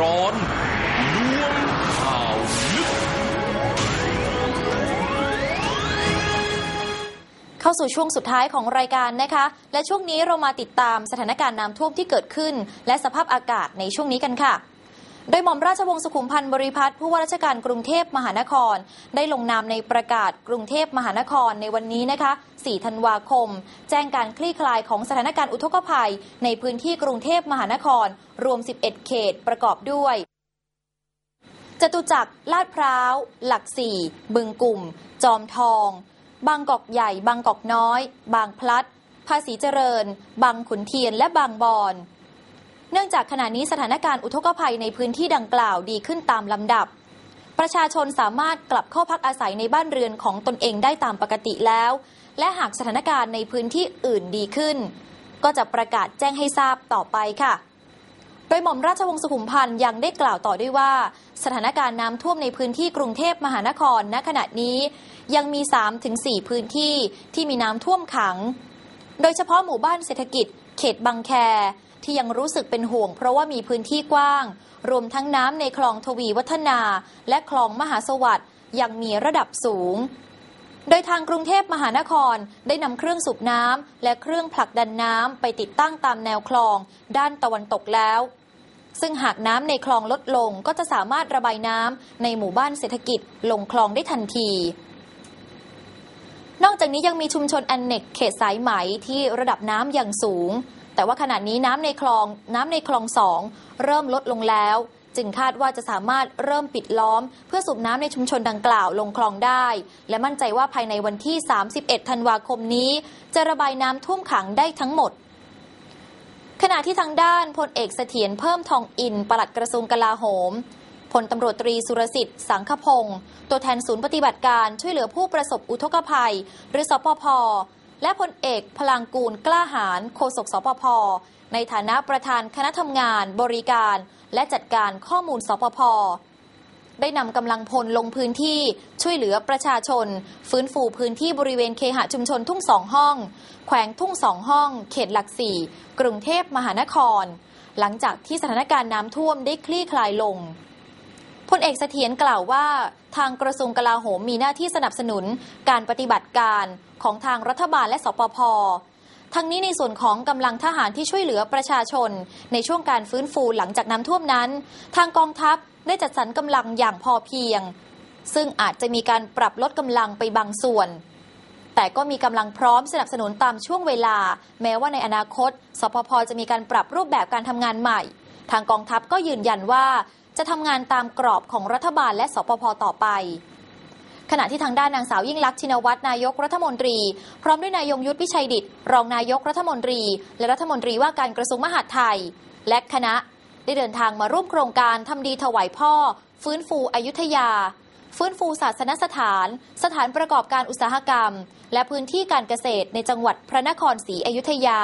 ร้อนล้วงข่าวลึก เข้าสู่ช่วงสุดท้ายของรายการนะคะ และช่วงนี้เรามาติดตามสถานการณ์น้ำท่วมที่เกิดขึ้น และสภาพอากาศในช่วงนี้กันค่ะ โดยหม่อมราชวงศ์สุขุมพันธ์บริพัตรผู้ว่าราชการกรุงเทพมหานคร ได้ลงนามในประกาศกรุงเทพมหานครในวันนี้นะคะ 4 ธันวาคม แจ้งการคลี่คลายของสถานการณ์อุทกภัย ในพื้นที่กรุงเทพมหานคร รวม 11 เขตประกอบด้วยจตุจักรลาดพร้าว หลักสี่บึงกลุ่ม จอมทอง บางกอกใหญ่ บางกอกน้อย บางพลัด ภาษีเจริญ บางขุนเทียนและบางบอน เนื่องจากขณะนี้สถานการณ์อุทกภัยในพื้นที่ดังกล่าวดีขึ้นตามลำดับ ประชาชนสามารถกลับเข้าพักอาศัยในบ้านเรือนของตนเองได้ตามปกติแล้ว และหากสถานการณ์ในพื้นที่อื่นดีขึ้น ก็จะประกาศแจ้งให้ทราบต่อไปค่ะโดยหม่อมราชวงศ์สุขุมพันธ์ยังได้กล่าวต่อด้วยว่า สถานการณ์น้ำท่วมในพื้นที่กรุงเทพมหานครณขณะนี้ ยังมี 3-4 พื้นที่ที่มีน้ำท่วมขัง โดยเฉพาะหมู่บ้านเศรษฐกิจ เขตบางแค ที่ยังรู้สึกเป็นห่วง เพราะว่ามีพื้นที่กว้าง รวมทั้งน้ำในคลองทวีวัฒนา และคลองมหาสวัสดิ์ยังมีระดับสูง โดยทางกรุงเทพมหานครได้นำเครื่องสูบน้ำและเครื่องผลักดันน้ำไปติดตั้งตามแนวคลอง ด้านตะวันตกแล้วซึ่งหากน้ำในคลองลดลงก็จะสามารถระบายน้ำในหมู่บ้านเศรษฐกิจลงคลองได้ทันที นอกจากนี้ยังมีชุมชนแอนเน็กเขตสายไหมที่ระดับน้ำยังสูง แต่ว่าขณะนี้น้ำในคลองน้ำในคลองสองเริ่มลดลงแล้ว จึงคาดว่าจะสามารถเริ่มปิดล้อม เพื่อสูบน้ำในชุมชนดังกล่าวลงคลองได้ และมั่นใจว่าภายในวันที่ 31 ธันวาคมนี้ จะระบายน้ำท่วมขังได้ทั้งหมดขณะที่ทางด้านพลเอกเสถียรเพิ่มทองอินปลัดกระทรวงกลาโหมพลตำรวจตรีสุรสิทธิ์ สังคพงศ์ตัวแทนศูนย์ปฏิบัติการช่วยเหลือผู้ประสบอุทกภัย หรือสปพ และพลเอกพลังกูลกล้าหาญโฆษกสปพในฐานะประธานคณะทำงาน บริการ และจัดการข้อมูลสปพได้นำกำลังพลลงพื้นที่ช่วยเหลือประชาชน ฟื้นฟูพื้นที่บริเวณเคหะชุมชนทุ่งสองห้อง แขวงทุ่งสองห้อง เขตหลักสี่กรุงเทพมหานคร หลังจากที่สถานการณ์น้ำท่วมได้คลี่คลายลง พลเอกเสถียรกล่าวว่าทางกระทรวงกลาโหมมีหน้าที่สนับสนุนการปฏิบัติการของทางรัฐบาลและสปพทั้งนี้ในส่วนของกำลังทหารที่ช่วยเหลือประชาชน ในช่วงการฟื้นฟูหลังจากน้ำท่วมนั้น ทางกองทัพได้จัดสรรกำลังอย่างพอเพียง ซึ่งอาจจะมีการปรับลดกำลังไปบางส่วน แต่ก็มีกำลังพร้อมสนับสนุนตามช่วงเวลา แม้ว่าในอนาคต สพพจะมีการปรับรูปแบบการทำงานใหม่ ทางกองทัพก็ยืนยันว่า จะทำงานตามกรอบของรัฐบาลและสปพต่อไป ขณะที่ทางด้านนางสาวยิ่งลักษณ์ชินวัตรนายกรัฐมนตรี พร้อมด้วยนายยงยุทธพิชัยดิตรองนายกรัฐมนตรี และรัฐมนตรีว่าการกระทรวงมหาดไทย และคณะได้เดินทางมาร่วมโครงการทำดีถวายพ่อ ฟื้นฟูอยุธยา ฟื้นฟูศาสนสถาน สถานประกอบการอุตสาหกรรม และพื้นที่การเกษตรในจังหวัดพระนครศรีอยุธยา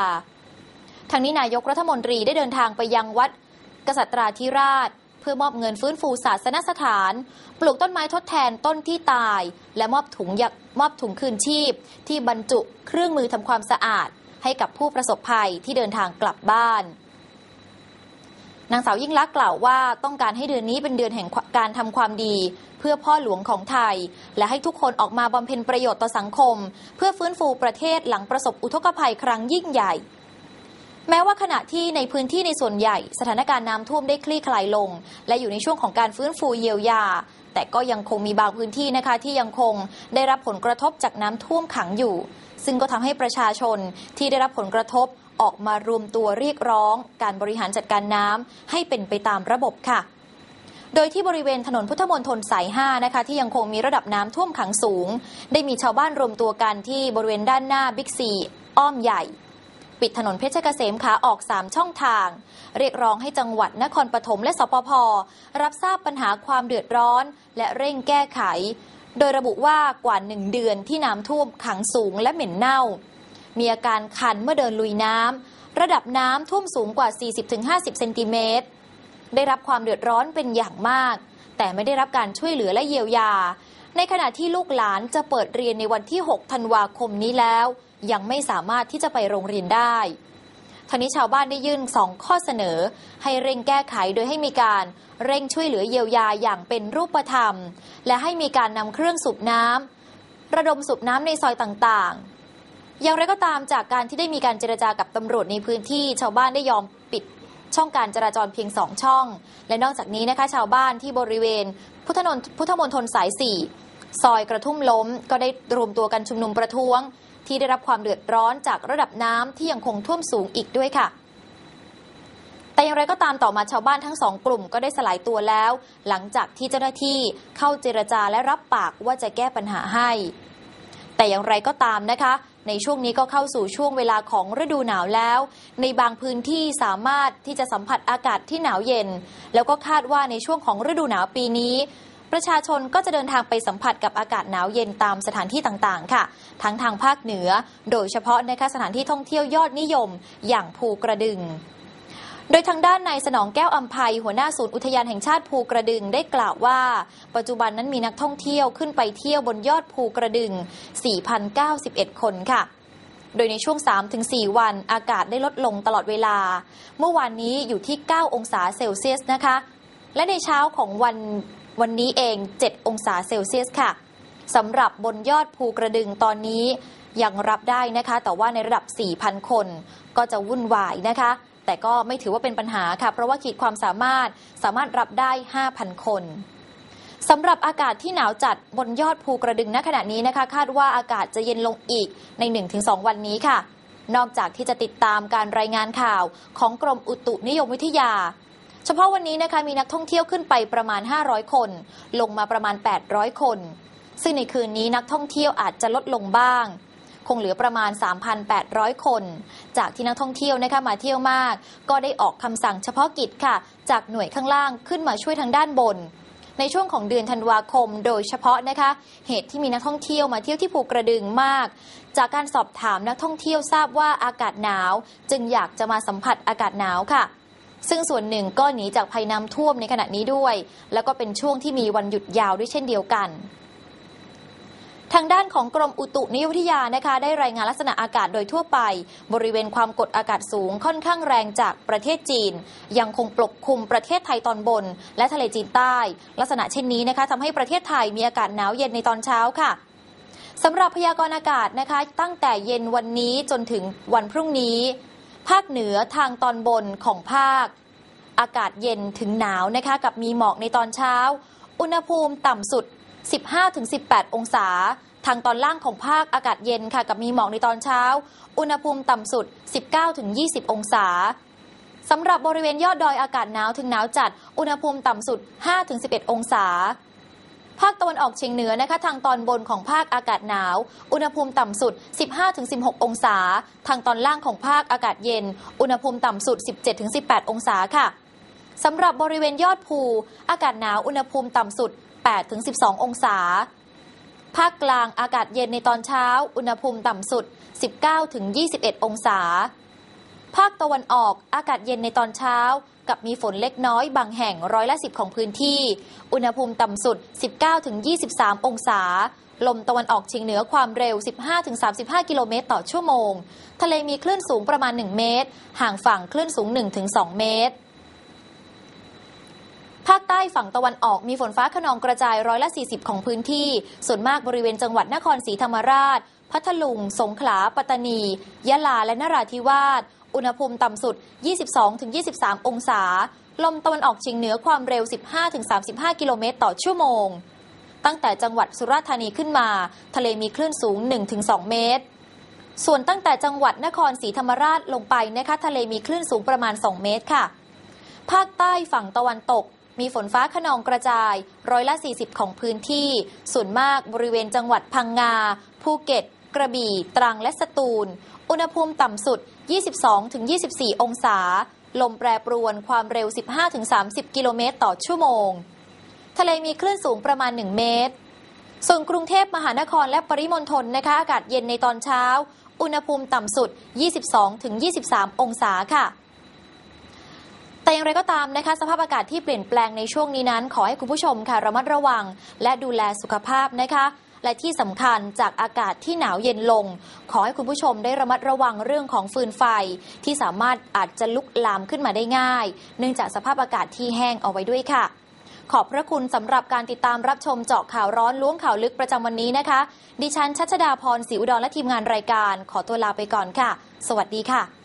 ทางนี้นายกรัฐมนตรีได้เดินทางไปยังวัด กษัตราธิราช พื่อมอบเงินฟื้นฟูศาสนสถาน ปลูกต้นไม้ทดแทนต้นที่ตาย และมอบถุงยมอบถุงคืนชีพ ที่บรรจุเครื่องมือทำความสะอาด ให้กับผู้ประสบภัยที่เดินทางกลับบ้านนางสาวยิ่งลักษณ์กล่าวว่าต้องการให้เดือนนี้เป็นเดือนแห่งการทำความดี เพื่อพ่อหลวงของไทย และให้ทุกคนออกมาบำเพ็ญประโยชน์ต่อสังคม เพื่อฟื้นฟูประเทศหลังประสบอุทกภัยครั้งยิ่งใหญ่ แม้ว่าขณะที่ในพื้นที่ในส่วนใหญ่ สถานการณ์น้ำท่วมได้คลี่คลายลง และอยู่ในช่วงของการฟื้นฟูเยียวยา แต่ก็ยังคงมีบางพื้นที่นะคะ ที่ยังคงได้รับผลกระทบจากน้ำท่วมขังอยู่ ซึ่งก็ทำให้ประชาชนที่ได้รับผลกระทบออกมารวมตัวเรียกร้อง การบริหารจัดการน้ำให้เป็นไปตามระบบค่ะโดยที่บริเวณถนนพุทธมณฑลสาย 5 นะคะ ที่ยังคงมีระดับน้ำท่วมขังสูง ได้มีชาวบ้านรวมตัวกันที่บริเวณด้านหน้าบิ๊กซี อ้อมใหญ่ ปิดถนนเพชรเกษมขาออก 3 ช่องทาง เรียกร้องให้จังหวัดนครปฐมและสปพรับทราบปัญหาความเดือดร้อน และเร่งแก้ไข โดยระบุว่ากว่าหนึ่งเดือนที่น้ำท่วมขังสูงและเหม็นเน่า มีอาการคันเมื่อเดินลุยน้ำระดับน้ำท่วมสูงกว่า 40-50 เซนติเมตรได้รับความเดือดร้อนเป็นอย่างมาก แต่ไม่ได้รับการช่วยเหลือและเยียวยา ในขณะที่ลูกหลานจะเปิดเรียนในวันที่ 6 ธันวาคมนี้แล้ว ยังไม่สามารถที่จะไปโรงเรียนได้ทางนี้ชาวบ้านได้ยื่น 2 ข้อเสนอ ให้เร่งแก้ไขโดยให้มีการเร่งช่วยเหลือเยียวยาอย่างเป็นรูปธรรม และให้มีการนำเครื่องสูบน้ำระดมสูบน้ำในซอยต่างๆ อย่างไรก็ตามจากการที่ได้มีการเจรจากับตำรวจในพื้นที่ ชาวบ้านได้ยอมปิดช่องการจราจรเพียงสองช่อง และนอกจากนี้นะคะชาวบ้านที่บริเวณ พุทธนนพุทธมณฑลสาย 4 ซอยกระทุ่มล้ม ก็ได้รวมตัวกันชุมนุมประท้วง ที่ได้รับความเดือดร้อนจากระดับน้ำที่ยังคงท่วมสูงอีกด้วยค่ะ แต่อย่างไรก็ตามต่อมาชาวบ้านทั้งสองกลุ่มก็ได้สลายตัวแล้ว หลังจากที่เจ้าหน้าที่เข้าเจรจาและรับปากว่าจะแก้ปัญหาให้ แต่อย่างไรก็ตามนะคะในช่วงนี้ก็เข้าสู่ช่วงเวลาของฤดูหนาวแล้ว ในบางพื้นที่สามารถที่จะสัมผัสอากาศที่หนาวเย็น แล้วก็คาดว่าในช่วงของฤดูหนาวปีนี้ ประชาชนก็จะเดินทางไปสัมผัสกับอากาศหนาวเย็นตามสถานที่ต่างๆ ค่ะ ทั้งทางภาคเหนือ โดยเฉพาะนะคะสถานที่ท่องเที่ยวยอดนิยม อย่างภูกระดึงโดยทางด้านนายสนองแก้วอัมภัยหัวหน้าศูนย์อุทยานแห่งชาติภูกระดึงได้กล่าวว่า ปัจจุบันนั้นมีนักท่องเที่ยวขึ้นไปเที่ยวบนยอดภูกระดึง 4,091 คนค่ะ โดยในช่วง 3-4 วันอากาศได้ลดลงตลอดเวลา เมื่อวานนี้อยู่ที่ 9 องศาเซลเซียสนะคะ และในเช้าของวัน วันนี้เอง 7 องศาเซลเซียสค่ะสำหรับบนยอดภูกระดึงตอนนี้ยังรับได้นะคะ แต่ว่าในระดับ 4,000 คนก็จะวุ่นวายนะคะ แต่ก็ไม่ถือว่าเป็นปัญหาค่ะ เพราะว่าขีดความสามารถสามารถรับได้ 5,000 คนสำหรับอากาศที่หนาวจัดบนยอดภูกระดึงณขณะนี้นะคะ คาดว่าอากาศจะเย็นลงอีกใน 1-2 วันนี้ค่ะ นอกจากที่จะติดตามการรายงานข่าวของกรมอุตุนิยมวิทยา เฉพาะวันนี้นะคะมีนักท่องเที่ยวขึ้นไปประมาณ 500 คน ลงมาประมาณ 800 คน ซึ่งในคืนนี้นักท่องเที่ยวอาจจะลดลงบ้าง คงเหลือประมาณ 3,800 คน จากที่นักท่องเที่ยวนะคะมาเที่ยวมาก ก็ได้ออกคำสั่งเฉพาะกิจค่ะ จากหน่วยข้างล่างขึ้นมาช่วยทางด้านบนในช่วงของเดือนธันวาคมโดยเฉพาะนะคะ เหตุที่มีนักท่องเที่ยวมาเที่ยวที่ภูกระดึงมาก จากการสอบถามนักท่องเที่ยวทราบว่าอากาศหนาว จึงอยากจะมาสัมผัสอากาศหนาวค่ะ ซึ่งส่วนหนึ่งก็หนีจากภัยน้ำท่วมในขณะนี้ด้วย แล้วก็เป็นช่วงที่มีวันหยุดยาวด้วยเช่นเดียวกันทางด้านของกรมอุตุนิยมวิทยานะคะ ได้รายงานลักษณะอากาศโดยทั่วไป บริเวณความกดอากาศสูงค่อนข้างแรงจากประเทศจีน ยังคงปกคลุมประเทศไทยตอนบน และทะเลจีนใต้ ลักษณะเช่นนี้นะคะทำให้ประเทศไทยมีอากาศหนาวเย็นในตอนเช้าค่ะสำหรับพยากรณ์อากาศนะคะ ตั้งแต่เย็นวันนี้จนถึงวันพรุ่งนี้ ภาคเหนือทางตอนบนของภาค อากาศเย็นถึงหนาวนะคะ กับมีหมอกในตอนเช้า อุณหภูมิต่ำสุด 15-18 องศา ทางตอนล่างของภาคอากาศเย็นค่ะ กับมีหมอกในตอนเช้า อุณหภูมิต่ำสุด 19-20 องศาสำหรับบริเวณยอดดอยอากาศหนาวถึงหนาวจัด อุณหภูมิต่ำสุด 5-11 องศา ภาคตะวันออกเฉียงเหนือนะคะ ทางตอนบนของภาคอากาศหนาว อุณหภูมิต่ำสุด 15-16 องศา ทางตอนล่างของภาคอากาศเย็น อุณหภูมิต่ำสุด 17-18 องศาค่ะสำหรับบริเวณยอดภู อากาศหนาวอุณหภูมิต่ำสุด 8-12 องศา ภาคกลางอากาศเย็นในตอนเช้า อุณหภูมิต่ำสุด 19-21 องศา ภาคตะวันออกอากาศเย็นในตอนเช้า กับมีฝนเล็กน้อยบางแห่งร้อยละสิบของพื้นที่ อุณหภูมิต่ำสุด 19-23 องศา ลมตะวันออกเฉียงเหนือความเร็ว 15-35 กิโลเมตรต่อชั่วโมง ทะเลมีคลื่นสูงประมาณ 1 เมตร ห่างฝั่งคลื่นสูง 1-2 เมตรภาคใต้ฝั่งตะวันออกมีฝนฟ้าขนองกระจายร้อยละ 40 ของพื้นที่ ส่วนมากบริเวณจังหวัดนครศรีธรรมราช พัทลุง สงขลา ปัตตานี ยะลา และนราธิวาส อุณหภูมิต่ำสุด 22-23 องศา ลมตะวันออกเฉียงเหนือความเร็ว 15-35 กิโลเมตรต่อชั่วโมง ตั้งแต่จังหวัดสุราษฎร์ธานีขึ้นมา ทะเลมีคลื่นสูง 1-2 เมตร ส่วนตั้งแต่จังหวัดนครศรีธรรมราชลงไปนะคะทะเลมีคลื่นสูงประมาณ 2 เมตรค่ะ ภาคใต้ฝั่งตะวันตกมีฝนฟ้าขนองกระจายร้อยละ 40 ของพื้นที่ ส่วนมากบริเวณจังหวัดพังงา ภูเก็ต กระบี่ ตรังและสตูล อุณหภูมิต่ำสุด 22-24 องศา ลมแปรปรวนความเร็ว 15-30 กิโลเมตรต่อชั่วโมง ทะเลมีคลื่นสูงประมาณ 1 เมตร ส่วนกรุงเทพมหานครและปริมณฑลนะคะอากาศเย็นในตอนเช้า อุณหภูมิต่ำสุด 22-23 องศาค่ะแต่อย่างไรก็ตามนะคะสภาพอากาศที่เปลี่ยนแปลงในช่วงนี้นั้น ขอให้คุณผู้ชมค่ะระมัดระวัง และดูแลสุขภาพนะคะ และที่สำคัญจากอากาศที่หนาวเย็นลง ขอให้คุณผู้ชมได้ระมัดระวังเรื่องของฟืนไฟ ที่สามารถอาจจะลุกลามขึ้นมาได้ง่าย เนื่องจากสภาพอากาศที่แห้งเอาไว้ด้วยค่ะ ขอบพระคุณสำหรับการติดตามรับชมเจาะข่าวร้อนล้วงข่าวลึกประจำวันนี้นะคะ ดิฉันชัชดาพรศรีอุดรและทีมงานรายการ ขอตัวลาไปก่อนค่ะ สวัสดีค่ะ